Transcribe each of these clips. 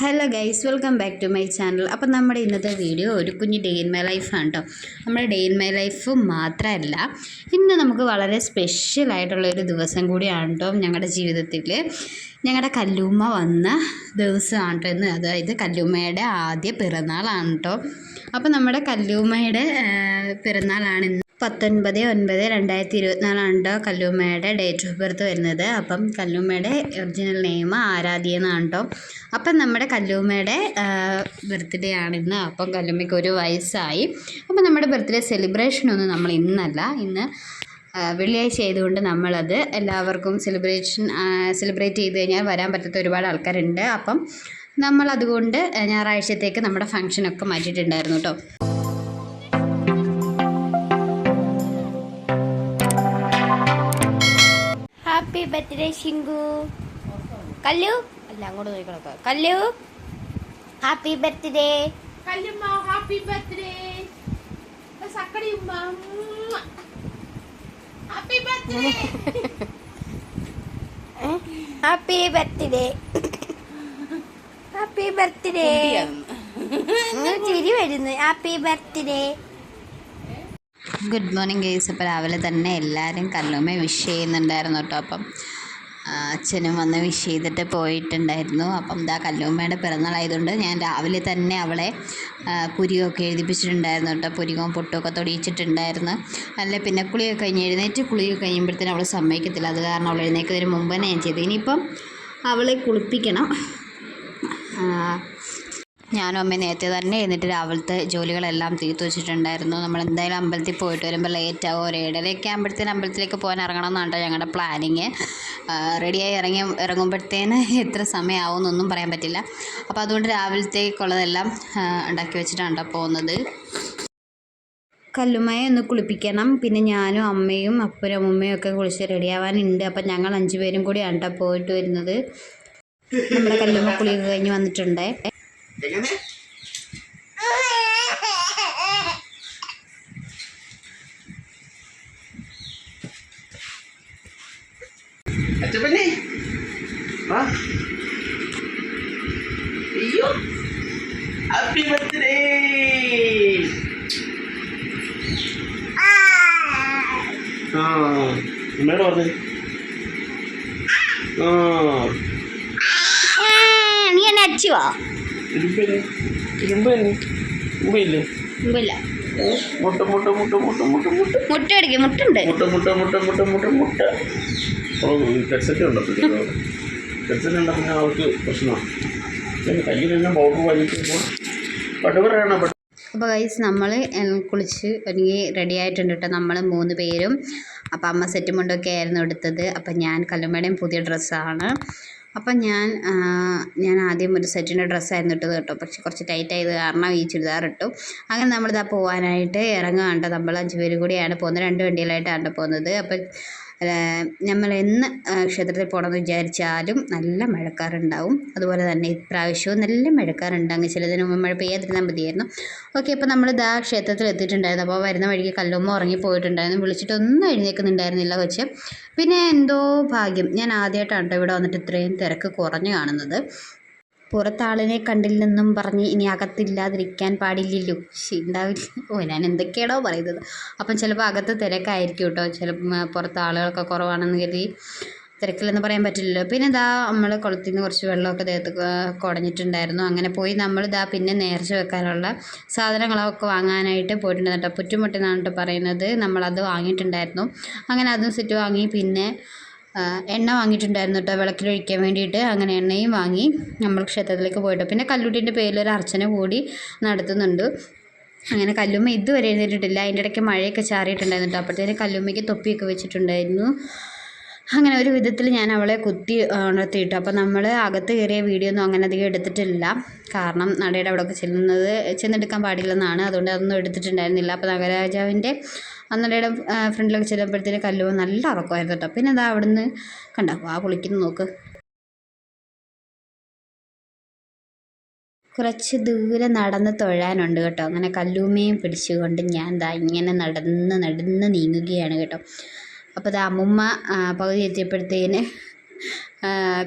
Hello guys welcome back to my channel അപ്പം നമ്മുടെ ഇന്നത്തെ വീഡിയോ ഒരു കുഞ്ഞ് ഡേ ഇൻ മൈ ലൈഫാണ് കേട്ടോ നമ്മുടെ ഡേ ഇൻ മൈ ലൈഫ് മാത്രമല്ല ഇന്ന് നമുക്ക് വളരെ സ്പെഷ്യൽ ആയിട്ടുള്ള ഒരു ദിവസം കൂടിയാണ് കേട്ടോ ഞങ്ങളുടെ ജീവിതത്തിൽ ഞങ്ങളുടെ കല്ലുമ്മ വന്ന ദിവസമാണ് കേട്ടോ ഇന്ന്. അതായത് കല്ലുമ്മയുടെ ആദ്യ പിറന്നാളാണ് കേട്ടോ അപ്പം നമ്മുടെ കല്ലുമ്മയുടെ പിറന്നാളാണ് ഇന്ന്. പത്തൊൻപത് ഒൻപത് രണ്ടായിരത്തി ഇരുപത്തിനാലാണ് കേട്ടോ കല്ലുമ്മയുടെ ഡേറ്റ് ഓഫ് ബർത്ത് വരുന്നത്. അപ്പം കല്ലുമ്മയുടെ ഒറിജിനൽ നെയിം ആരാധ്യ എന്നാണ് കേട്ടോ അപ്പം നമ്മുടെ കല്ലുമ്മയുടെ ബർത്ത്ഡേ ആണ് ഇന്ന് അപ്പം കല്ലുമ്മയ്ക്ക് ഒരു വയസ്സായി. അപ്പം നമ്മുടെ ബർത്ത്ഡേ സെലിബ്രേഷനൊന്നും നമ്മൾ ഇന്നല്ല. ഇന്ന് വെള്ളിയാഴ്ച ആയതുകൊണ്ട് നമ്മളത് എല്ലാവർക്കും സെലിബ്രേഷൻ സെലിബ്രേറ്റ് ചെയ്ത് കഴിഞ്ഞാൽ വരാൻ പറ്റാത്ത ഒരുപാട് ആൾക്കാരുണ്ട്. അപ്പം നമ്മളതുകൊണ്ട് ഞായറാഴ്ചത്തേക്ക് നമ്മുടെ ഫങ്ഷനൊക്കെ മാറ്റിയിട്ടുണ്ടായിരുന്നു കേട്ടോ ബർത്ത്ഡേ ശിങ്കു കല്ലു അല്ല അങ്ങോട്ട് നോക്കണോ കല്ലു ഹാപ്പി ബർത്ത്ഡേ കല്ലുമ്മ happy birthday സക്കടിയുമ്മ happy birthday happy birthday happy birthday ചിരി വരുന്നു. Happy birthday good morning guys ഇപ്പോൾ രാവിലെ തന്നെ എല്ലാവരും കല്ലുമ്മ വിഷ് ചെയ്യുന്നുണ്ടായിരുന്നു കേട്ടോ. അപ്പം അച്ഛനും വന്ന് വിഷ് ചെയ്തിട്ട് പോയിട്ടുണ്ടായിരുന്നു. അപ്പം ഇതാ കല്ലുമ്മയുടെ പിറന്നാളായതുകൊണ്ട് ഞാൻ രാവിലെ തന്നെ അവളെ പുരിയൊക്കെ എഴുതിപ്പിച്ചിട്ടുണ്ടായിരുന്നു കേട്ടോ. പുരികവും പൊട്ടുമൊക്കെ തൊടിയിച്ചിട്ടുണ്ടായിരുന്നു. അല്ല പിന്നെ കുളിയൊക്കെ കഴിഞ്ഞ് എഴുന്നേറ്റ് കുളിയൊക്കെ കഴിയുമ്പോഴത്തേനും അവൾ സമ്മതിക്കത്തില്ല. അത് കാരണം അവൾ എഴുന്നേക്കുന്നതിന് മുമ്പ് തന്നെ ഞാൻ ചെയ്തു. ഇനിയിപ്പം അവളെ കുളിപ്പിക്കണം. ഞാനും അമ്മയും നേരത്തെ തന്നെ എഴുന്നിട്ട് രാവിലത്തെ ജോലികളെല്ലാം തീർത്തു വെച്ചിട്ടുണ്ടായിരുന്നു. നമ്മൾ എന്തായാലും അമ്പലത്തിൽ പോയിട്ട് വരുമ്പോൾ ലേറ്റ് ആകും ഒരു ഏഴരയൊക്കെ ആകുമ്പോഴത്തേന് അമ്പലത്തിലേക്ക് പോകാൻ ഇറങ്ങണം എന്നാണ് ഞങ്ങളുടെ പ്ലാനിങ് റെഡിയായി ഇറങ്ങി ഇറങ്ങുമ്പോഴത്തേന് എത്ര സമയമാവും എന്നൊന്നും പറയാൻ പറ്റില്ല. അപ്പോൾ അതുകൊണ്ട് രാവിലത്തേക്കുള്ളതെല്ലാം ഉണ്ടാക്കി വെച്ചിട്ടാണ് പോകുന്നത്. കല്ലുമായ ഒന്ന് കുളിപ്പിക്കണം. പിന്നെ ഞാനും അമ്മയും അപ്പനും അമ്മയും ഒക്കെ കുളിച്ച് റെഡിയാവാനുണ്ട് അപ്പം ഞങ്ങൾ അഞ്ചുപേരും കൂടിയാണ് കേട്ടോ പോയിട്ട് വരുന്നത്. നമ്മുടെ കല്ലുമ്മ കുളിയൊക്കെ കഴിഞ്ഞ് വന്നിട്ടുണ്ടേ. അച്ചപ്പന്നെ വാ അയ്യോ ഹാപ്പി ബർത്ത്ഡേ ആ ഉമ്മയോട് പറഞ്ഞു ആ നീ എന്നെ അച്ചുവാ ഇരുമ്പല്ലേ ഇരുമ്പ് തന്നെ. ഉമ്മയില്ലേ മുമ്പില്ല മുട്ട മുട്ട മുട്ട മുട്ട മുട്ട മുട്ട. മുട്ട അടിക്കും മുട്ടുണ്ട്. മുട്ട മുട്ട മുട്ട മുട്ട മുട്ട മുട്ട. ഓ ഹെഡ്സെറ്റ് ഉണ്ടോ ഹെഡ്സെറ്റ് ഉണ്ടോ പിന്നെ അവർക്ക് പ്രശ്നമാണ്. പിന്നെ കയ്യിൽ തന്നെ പൗഡർ വലിക്കുമ്പോൾ പട്ടുപറയാണ് പട്ട് അപ്പോൾ ഗൈസ് നമ്മൾ കുളിച്ച് ഒരുങ്ങി റെഡി ആയിട്ടുണ്ട് കേട്ടോ. നമ്മൾ മൂന്ന് പേരും. അപ്പോൾ അമ്മ സെറ്റ് മുണ്ടൊക്കെ ആയിരുന്നു എടുത്തത്. അപ്പോൾ ഞാൻ കല്ലുമ്മയുടെയും പുതിയ ഡ്രസ്സാണ് അപ്പം ഞാൻ ഞാൻ ആദ്യം ഒരു സെറ്റിന്റെ ഡ്രസ്സായിരുന്നു ഇട്ടത് കേട്ടോ. പക്ഷെ കുറച്ച് ടൈറ്റ് ആയത് കാരണം ഈ ചുരിദാർ ഇട്ടു. അങ്ങനെ നമ്മളിതാ പോകാനായിട്ട് ഇറങ്ങുകയാണ് കേട്ടോ. നമ്മൾ അഞ്ച് പേരും കൂടിയാണ് പോകുന്നത്. രണ്ട് വണ്ടികളായിട്ടാണ് പോകുന്നത്. അപ്പം നമ്മൾ എന്ന് ക്ഷേത്രത്തിൽ പോകണമെന്ന് വിചാരിച്ചാലും നല്ല മഴക്കാറുണ്ടാവും. അതുപോലെ തന്നെ ഇപ്രാവശ്യവും നല്ല മഴക്കാറുണ്ട്. അങ്ങ് ചിലതിന് മുമ്പ് മഴ പെയ്യാതിരുന്നാൽ മതിയായിരുന്നു. ഓക്കെ അപ്പോൾ നമ്മൾ ഇതാ ക്ഷേത്രത്തിൽ എത്തിയിട്ടുണ്ടായിരുന്നു. അപ്പോൾ വരുന്ന വഴിക്ക് കല്ലുമ്മ ഉറങ്ങി പോയിട്ടുണ്ടായിരുന്നു വിളിച്ചിട്ടൊന്നും എഴുന്നേൽക്കുന്നുണ്ടായിരുന്നില്ല കൊച്ച്. പിന്നെ എന്തോ ഭാഗ്യം. ഞാൻ ആദ്യമായിട്ടാണ് ഇവിടെ വന്നിട്ട് ഇത്രയും തിരക്ക് കുറഞ്ഞു കാണുന്നത്. പുറത്താളിനെ കണ്ടില്ലെന്നും പറഞ്ഞ് ഇനി അകത്തില്ലാതിരിക്കാൻ പാടില്ലല്ലോ. ഉണ്ടാവില്ല ഓ ഞാൻ എന്തൊക്കെയാണോ പറയുന്നത്. അപ്പം ചിലപ്പോൾ അകത്ത് തിരക്കായിരിക്കും കേട്ടോ ചില പുറത്ത് ആളുകളൊക്കെ കുറവാണെന്ന് കരുതി തിരക്കില്ലെന്ന് പറയാൻ പറ്റില്ലല്ലോ. പിന്നെ ഇതാ നമ്മൾ കുളത്തിൽ നിന്ന് കുറച്ച് വെള്ളമൊക്കെ ദേഹത്ത് കുടഞ്ഞിട്ടുണ്ടായിരുന്നു. അങ്ങനെ പോയി നമ്മൾ ഇതാ പിന്നെ നേർച്ച വെക്കാനുള്ള സാധനങ്ങളൊക്കെ വാങ്ങാനായിട്ട് പോയിട്ടുണ്ടായിരുന്നു കേട്ടോ പുറ്റുമുട്ടെന്നാണ് കേട്ടോ പറയുന്നത്. നമ്മളത് വാങ്ങിയിട്ടുണ്ടായിരുന്നു. അങ്ങനെ അതും സെറ്റ് വാങ്ങി. പിന്നെ എണ്ണ വാങ്ങിയിട്ടുണ്ടായിരുന്നു കേട്ടോ വിളക്കിലൊഴിക്കാൻ വേണ്ടിയിട്ട്. അങ്ങനെ എണ്ണയും വാങ്ങി നമ്മൾ ക്ഷേത്രത്തിലേക്ക് പോയിട്ട്. പിന്നെ കല്ലുട്ടീന്റെ പേരിൽ ഒരു അർച്ചന കൂടി നടത്തുന്നുണ്ട്. അങ്ങനെ കല്ലുമ്മ ഇതുവരെ എഴുന്നേറ്റിട്ടില്ല. അതിന്റെ ഇടയ്ക്ക് മഴയൊക്കെ ചാറിയിട്ടുണ്ടായിരുന്നു കേട്ടോ അപ്പോഴത്തേന് കല്ലുമ്മയ്ക്ക് തൊപ്പിയൊക്കെ വെച്ചിട്ടുണ്ടായിരുന്നു. അങ്ങനെ ഒരു വിധത്തിൽ ഞാൻ അവളെ കുത്തി ഉണർത്തിയിട്ടു. അപ്പോൾ നമ്മൾ അകത്ത് കയറിയ വീഡിയോ ഒന്നും അങ്ങനെ അധികം എടുത്തിട്ടില്ല. കാരണം നടയുടെ അവിടെയൊക്കെ ചെല്ലുന്നത് ചെന്നെടുക്കാൻ പാടില്ലെന്നാണ്. അതുകൊണ്ട് അതൊന്നും എടുത്തിട്ടുണ്ടായിരുന്നില്ല. അപ്പോൾ നഗരാജാവിന്റെ ആ നടയുടെ ഫ്രണ്ടിലൊക്കെ ചെല്ലുമ്പോഴത്തേന് കല്ലു നല്ല ഉറക്കമായിരുന്നു കേട്ടോ. പിന്നെ അതാ അവിടുന്ന് കണ്ട? ആ കുളിക്കുന്നു നോക്ക്. കുറച്ച് ദൂരെ നടന്ന് തൊഴാനുണ്ട് കേട്ടോ. അങ്ങനെ കല്ലൂമയും പിടിച്ചുകൊണ്ട് ഞാൻ ദാ ഇങ്ങനെ നടന്ന് നടന്ന് നീങ്ങുകയാണ് കേട്ടോ. അപ്പോൾ ദാ അമ്മുമ്മ പകുതി എത്തിയപ്പോഴത്തേന്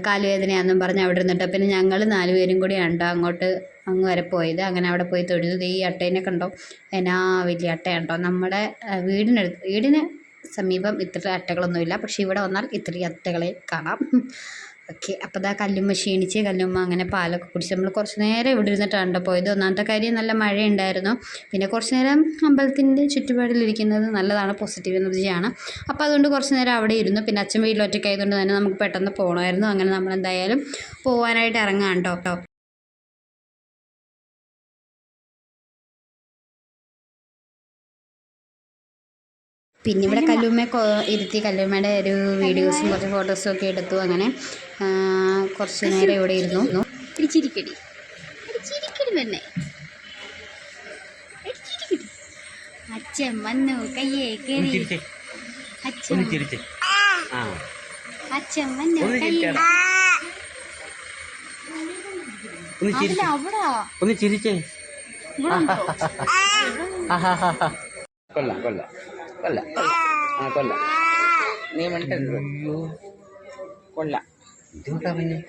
കാലുവേദനയാണെന്നും പറഞ്ഞ് അവിടെ ഇരുന്നിട്ട് പിന്നെ ഞങ്ങൾ നാലുപേരും കൂടി ഉണ്ടോ അങ്ങോട്ട് അങ്ങ് വരെ പോയത്. അങ്ങനെ അവിടെ പോയി തൊഴുതു. ഈ അട്ടേനെ കണ്ടോ? എന്നാ വലിയ അട്ടയുണ്ടോ നമ്മുടെ വീടിനടുത്ത് വീടിന് സമീപം ഇത്ര അട്ടകളൊന്നുമില്ല. പക്ഷേ ഇവിടെ വന്നാൽ ഇത്ര അട്ടകളെ കാണാം. ഓക്കെ അപ്പോൾ ഇതാ കല്ലുമ്മ ക്ഷീണിച്ച് കല്ലുമ്മ അങ്ങനെ പാലൊക്കെ കുടിച്ച്. നമ്മൾ കുറച്ച് നേരം ഇവിടെ ഇരുന്നിട്ടാണ് പോയത്. ഒന്നാമത്തെ കാര്യം നല്ല മഴയുണ്ടായിരുന്നു. പിന്നെ കുറച്ച് നേരം അമ്പലത്തിന്റെ ചുറ്റുപാടിലിരിക്കുന്നത് നല്ലതാണ് പോസിറ്റീവ് എനർജിയാണ്. അപ്പോൾ അതുകൊണ്ട് കുറച്ച് നേരം അവിടെ ഇരുന്നു. പിന്നെ അച്ഛൻ വീട്ടിൽ ഒറ്റയ്ക്കായതുകൊണ്ട് തന്നെ നമുക്ക് പെട്ടെന്ന് പോകണമായിരുന്നു അങ്ങനെ നമ്മൾ എന്തായാലും പോകാനായിട്ട് ഇറങ്ങാം കേട്ടോ. പിന്നെ ഇവിടെ കല്ലുമ്മയെ കൊ ഇരുത്തി കല്ലുമ്മയുടെ ഒരു വീഡിയോസും കുറച്ച് ഫോട്ടോസും ഒക്കെ എടുത്തു അങ്ങനെ കുറച്ച് നേരം ഇവിടെ ഇരുന്നു. ചിരിക്കടി. ചിരിക്കടി തന്നെ. അച്ഛൻ വന്നു കയ്യേ കയറി. അച്ഛൻ അച്ഛൻ വന്നു കയ്യേ അവിടെ അവിടെ. ഒന്ന് ചിരിച്ചേ. കൊല്ലാം. ആ കൊല്ല. നീ മിണ്ടരുത്. കൊല്ല. ഇതുകൊണ്ടാ പിന്നെ?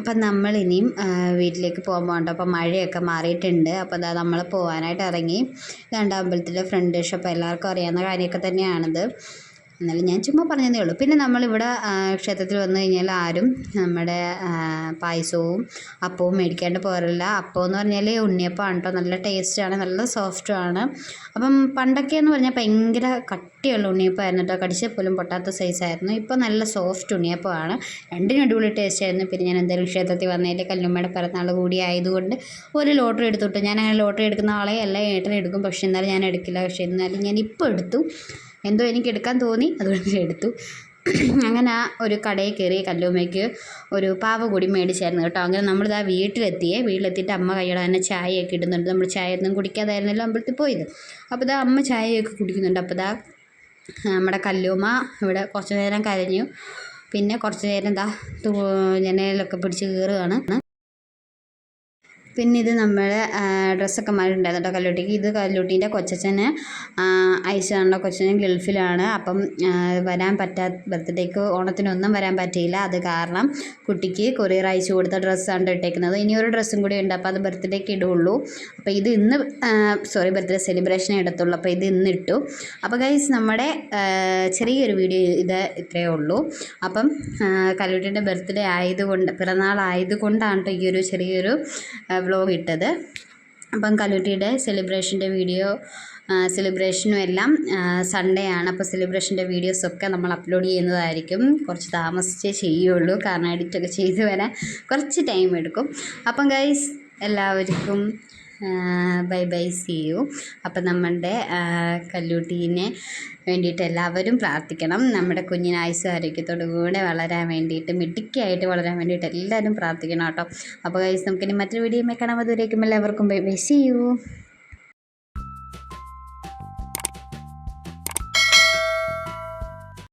അപ്പം നമ്മൾ ഇനിയും വീട്ടിലേക്ക് പോകാൻ പോകണ്ട അപ്പം മഴയൊക്കെ മാറിയിട്ടുണ്ട്. അപ്പോൾ അതാ നമ്മൾ പോകാനായിട്ട് ഇറങ്ങി. ഇതാണ്ട് അമ്പലത്തിലെ ഫ്രണ്ട് ഷോപ്പ് എല്ലാവർക്കും അറിയാവുന്ന കാര്യമൊക്കെ തന്നെയാണിത്. എന്നാലും ഞാൻ ചുമ്മാ പറഞ്ഞതേ ഉള്ളൂ. പിന്നെ നമ്മളിവിടെ ക്ഷേത്രത്തിൽ വന്നു കഴിഞ്ഞാൽ ആരും നമ്മുടെ പായസവും അപ്പവും മേടിക്കാണ്ട് പോരല്ല അപ്പം എന്ന് പറഞ്ഞാൽ ഉണ്ണിയപ്പമാണ് കേട്ടോ നല്ല ടേസ്റ്റാണ് നല്ല സോഫ്റ്റുമാണ് അപ്പം പണ്ടൊക്കെ എന്ന് പറഞ്ഞാൽ ഭയങ്കര കട്ടിയുള്ള ഉണ്ണിയപ്പമായിരുന്നു കേട്ടോ കടിച്ചാൽ പോലും പൊട്ടാത്ത സൈസായിരുന്നു ഇപ്പോൾ നല്ല സോഫ്റ്റ് ഉണ്ണിയപ്പമാണ്. രണ്ടിനും അടിപൊളി ടേസ്റ്റ് ആയിരുന്നു. പിന്നെ ഞാൻ എന്തായാലും ക്ഷേത്രത്തിൽ വന്നതിൽ കല്ലുമ്മയുടെ പിറന്നാൾ കൂടി ആയതുകൊണ്ട് ഒരു ലോട്ടറി എടുത്തുവിട്ടു ഞാൻ അങ്ങനെ ലോട്ടറി എടുക്കുന്ന ആളെ അല്ല ഏട്ടനെടുക്കും പക്ഷേ എന്നാലും ഞാൻ എടുക്കില്ല. പക്ഷേ എന്നാലും ഞാൻ ഇപ്പോൾ എടുത്തു. എന്തോ എനിക്ക് എടുക്കാൻ തോന്നി അതുകൊണ്ട് എടുത്തു. അങ്ങനെ ആ ഒരു കടയിൽ കയറി കല്ലുമ്മയ്ക്ക് ഒരു പാവ കൂടി മേടിച്ചായിരുന്നു കേട്ടോ. അങ്ങനെ നമ്മളിതാ വീട്ടിലെത്തിയേ വീട്ടിലെത്തിയിട്ട് അമ്മ കൈയോടെ തന്നെ ചായയൊക്കെ ഇടുന്നുണ്ട്. നമ്മൾ ചായ ഒന്നും കുടിക്കാതായിരുന്നല്ലോ അമ്പലത്തിൽ പോയത്. അപ്പോൾ ഇതാ അമ്മ ചായയൊക്കെ കുടിക്കുന്നുണ്ട്. അപ്പോൾ ഇതാ നമ്മുടെ കല്ലുമ്മ ഇവിടെ കുറച്ച് നേരം കരഞ്ഞു. പിന്നെ കുറച്ച് നേരം എന്താ ജനലൊക്കെ പിടിച്ച് കയറുകയാണ് പിന്നെ ഇത് നമ്മുടെ ഡ്രസ്സൊക്കെ മാറിയിട്ടുണ്ടായിരുന്നു കേട്ടോ കല്ലൂട്ടിക്ക്. ഇത് കല്ലൂട്ടീന്റെ കൊച്ചച്ഛന് ഐശാനുള്ള കൊച്ചച്ഛൻ ഗൾഫിലാണ്. അപ്പം വരാൻ പറ്റാ ബർത്ത്ഡേക്ക് ഓണത്തിനൊന്നും വരാൻ പറ്റിയില്ല. അത് കാരണം കുട്ടിക്ക് കൊറിയർ അയച്ചു കൊടുത്ത ഡ്രസ്സാണ് ഇട്ടേക്കുന്നത്. ഇനി ഒരു ഡ്രസ്സും കൂടി ഉണ്ട്. അപ്പോൾ അത് ബർത്ത്ഡേക്ക് ഇടുള്ളൂ. അപ്പോൾ ഇത് ഇന്ന് സോറി ബർത്ത്ഡേ സെലിബ്രേഷൻ എടുത്തുള്ളൂ അപ്പോൾ ഇത് ഇന്ന് ഇട്ടു. അപ്പോൾ ഗൈസ് നമ്മുടെ ചെറിയൊരു വീഡിയോ ഇത് ഇത്രയേ ഉള്ളൂ. അപ്പം കല്ലൂട്ടിന്റെ ബർത്ത്ഡേ ആയതുകൊണ്ട് പിറന്നാൾ ആയതുകൊണ്ടാണ് കേട്ടോ ഈ ഒരു ചെറിയൊരു വ്ലോഗ് ഇട്ടത്. അപ്പം കലൂട്ടിയുടെ സെലിബ്രേഷന്റെ വീഡിയോ സെലിബ്രേഷനും എല്ലാം സൺഡേ ആണ്. അപ്പോൾ സെലിബ്രേഷന്റെ വീഡിയോസൊക്കെ നമ്മൾ അപ്ലോഡ് ചെയ്യുന്നതായിരിക്കും. കുറച്ച് താമസിച്ചേ ചെയ്യുള്ളൂ. കാരണം എഡിറ്റൊക്കെ ചെയ്തു വരാൻ കുറച്ച് ടൈം എടുക്കും. അപ്പം ഗൈസ് എല്ലാവർക്കും ബൈ ബൈ സി യു. അപ്പം നമ്മളുടെ കല്ലൂട്ടീനെ വേണ്ടിയിട്ട് എല്ലാവരും പ്രാർത്ഥിക്കണം. നമ്മുടെ കുഞ്ഞിന് ആയുസ് ആരോഗ്യത്തോടു കൂടെ വളരാൻ വേണ്ടിയിട്ട് മിടുക്കിയായിട്ട് വളരാൻ വേണ്ടിയിട്ട് എല്ലാവരും പ്രാർത്ഥിക്കണം കേട്ടോ. അപ്പോൾ ഗൈസ് നമുക്കിനി മറ്റൊരു വീഡിയോ കാണാൻ അതുവരേക്കും എല്ലാവർക്കും ബൈ ബൈ സി യു.